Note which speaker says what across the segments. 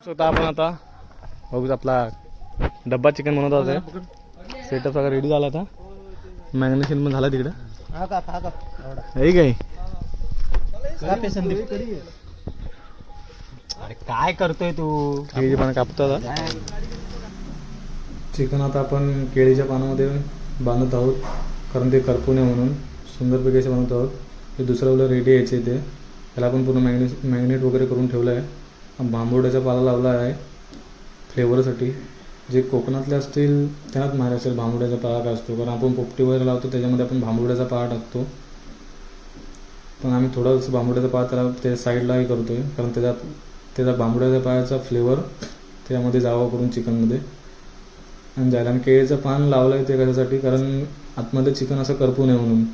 Speaker 1: आपण आता बघू आपला डब्बा चिकन बनवत होते सेटअप सगळा रेडी झाला आता. मॅग्नेशन पण झाला तिकडं.
Speaker 2: हा हा
Speaker 1: काय
Speaker 2: अरे काय करतोय तू?
Speaker 1: केळीचे पानं कापतो आता. चिकन आता आपण केळीच्या पानामध्ये बांधत आहोत. कारण ते करपू नये म्हणून. सुंदरपैकी असे बनवत आहोत. हे दुसरं रेडी यायचे ते त्याला आपण पूर्ण मॅग्नेट मॅग्नेट वगैरे करून ठेवलं आहे. बांबुड्याचा पाला लावला आहे. फ्लेवरसाठी जे कोकणातले असतील त्यांनाच माहीत असेल भांबुड्याचा पाला काय असतो? कारण आपण पोपटी वगैरे लावतो त्याच्यामध्ये आपण भांबुड्याचा पाला टाकतो. पण आम्ही थोडंसं बांबोड्याचा पाला त्याला त्या साईडलाही करतो आहे कारण त्याच्यात त्याचा बांबोड्याच्या पायाचा फ्लेवर त्यामध्ये जावा करून चिकनमध्ये. आणि जायला आणि केळीचं पान लावलं आहे ते कशासाठी? कारण आतमध्ये चिकन असं करपू नये म्हणून.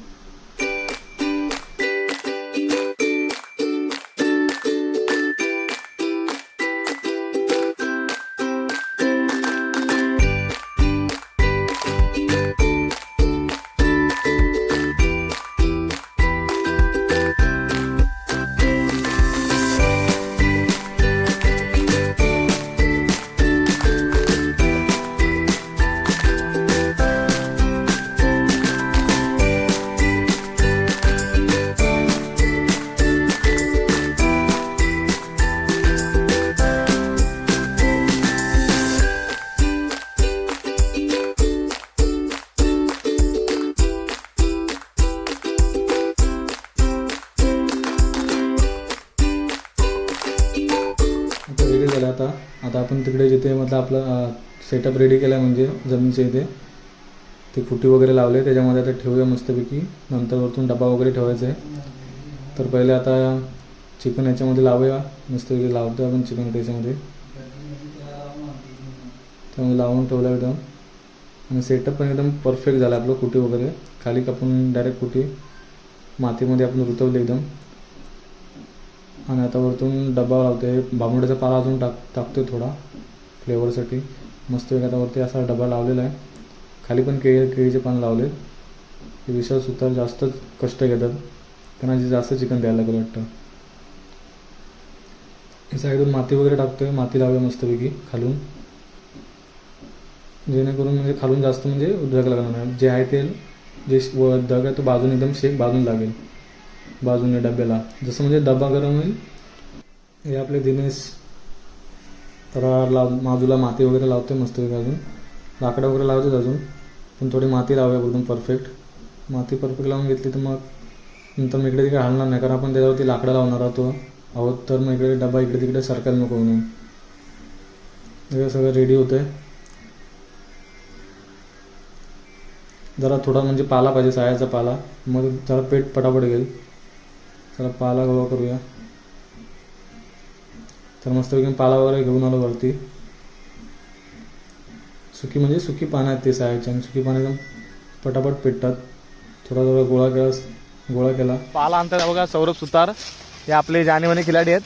Speaker 1: आता. आता आपण तिकडे जिथे म्हटलं आपलं सेटअप रेडी केला म्हणजे जमीनच्या इथे ते फुटी वगैरे लावले. त्याच्यामध्ये आता ठेवूया मस्तपैकी. नंतर वरतून डबा वगैरे ठेवायचा आहे. तर पहिले आता चिकन याच्यामध्ये लावूया. मस्तपैकी लावतो आपण चिकन त्याच्यामध्ये. त्यामध्ये लावून ठेवलं एकदम. आणि सेटअप पण एकदम परफेक्ट झालं आपलं कुटी वगैरे. खाली कापून डायरेक्ट कुटी मातीमध्ये आपण रुतवली एकदम. आणि आता वरतून डबा लावते बांबुड्याचा पाला अजून टाक टाकतो थोडा फ्लेवरसाठी मस्त आता वरती असा डबा लावलेला आहे. खाली पण केळी केळीचे पान लावले हे विशाल जास्तच कष्ट घेतात. त्यांना जे जास्त चिकन द्यायला लागलं वाटतं. या साईडून माती वगैरे टाकतोय. माती लावूया मस्तपैकी खालून. जेणेकरून म्हणजे खालून जास्त म्हणजे उद्रक लागणार नाही. जे आहे ते जे व दग आहे तो बाजून एकदम शेक बाजून लागेल. बाजूने डब्याला. जसं म्हणजे डबा गरम होईल हे आपले दिनेश तर लाव बाजूला माती वगैरे लावते मस्त अजून. लाकडं वगैरे लावतेच अजून पण थोडी माती लावूया एकदम परफेक्ट माती परफेक्ट लावून घेतली तर मग नंतर मग इकडे तिकडे हलणार नाही कारण आपण त्याच्यावरती लाकडं लावणार आहोत. आहोत तर मग इकडे डबा इकडे तिकडे सरकायला नको म्हणून. हे सगळं रेडी होतं आहे जरा थोडा म्हणजे पाला पाहिजे सायाचा पाला. मग जरा पेट पटापट घेईल. चला पाला गोळा करूया. तर मस्तपैकी पाला वगैरे घेऊन आलो वरती. सुकी म्हणजे सुकी पानं आहेत ते सायाची आणि सुकी पानं एकदम पटापट पेटतात. थोडा थोडा गोळा केला गोळा केला. पाला आणतात बघा सौरभ सुतार. हे आपले जाणीमानी खिलाडी आहेत.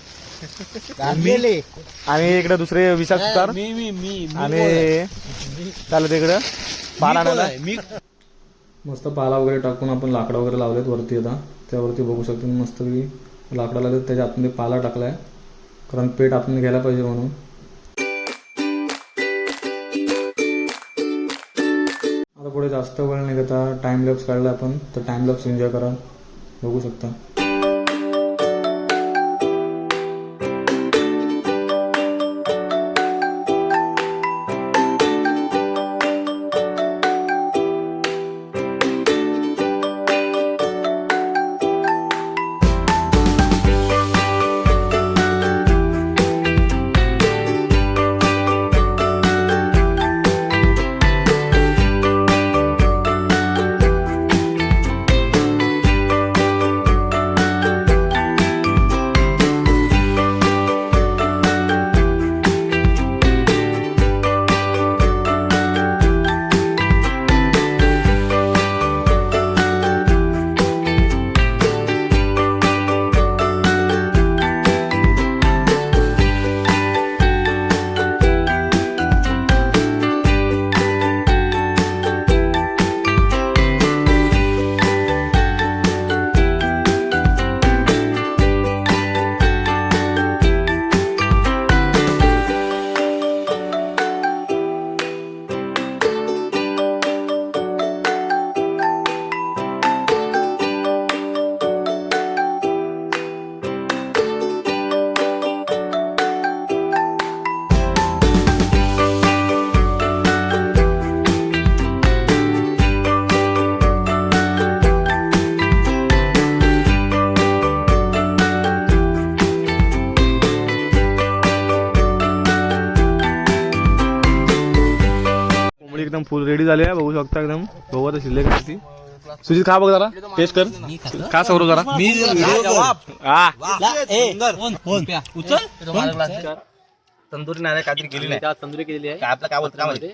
Speaker 1: आणि इकडे दुसरे विशाल सुतार.
Speaker 2: मी मी मी
Speaker 1: आणि चालत इकडं पाला
Speaker 2: मी
Speaker 1: मस्त पाला वगैरे टाकून आपण लाकडं वगैरे लावलेत वरती आता. त्यावरती बघू शकतो मस्त लाकडं लावलेत त्याच्या आतमध्ये पाला टाकलाय. कारण पेट आपण घ्यायला पाहिजे म्हणून. आता पुढे जास्त वेळ नाही घेता टाइम लॅप्स काढला आपण. तर टाइम लॅप्स एन्जॉय करा. बघू शकता. एकदम फुल रेडी झाले आहे. बघू शकता एकदम. बघू आता शिल्लक ती सुजित खा बघ जरा. टेस्ट कर. खा सौरव जरा. हा.
Speaker 2: तंदुरी नाही काहीतरी केली नाही तंदुरी केलेली आहे. आपलं काय बोलतो काय माहिती?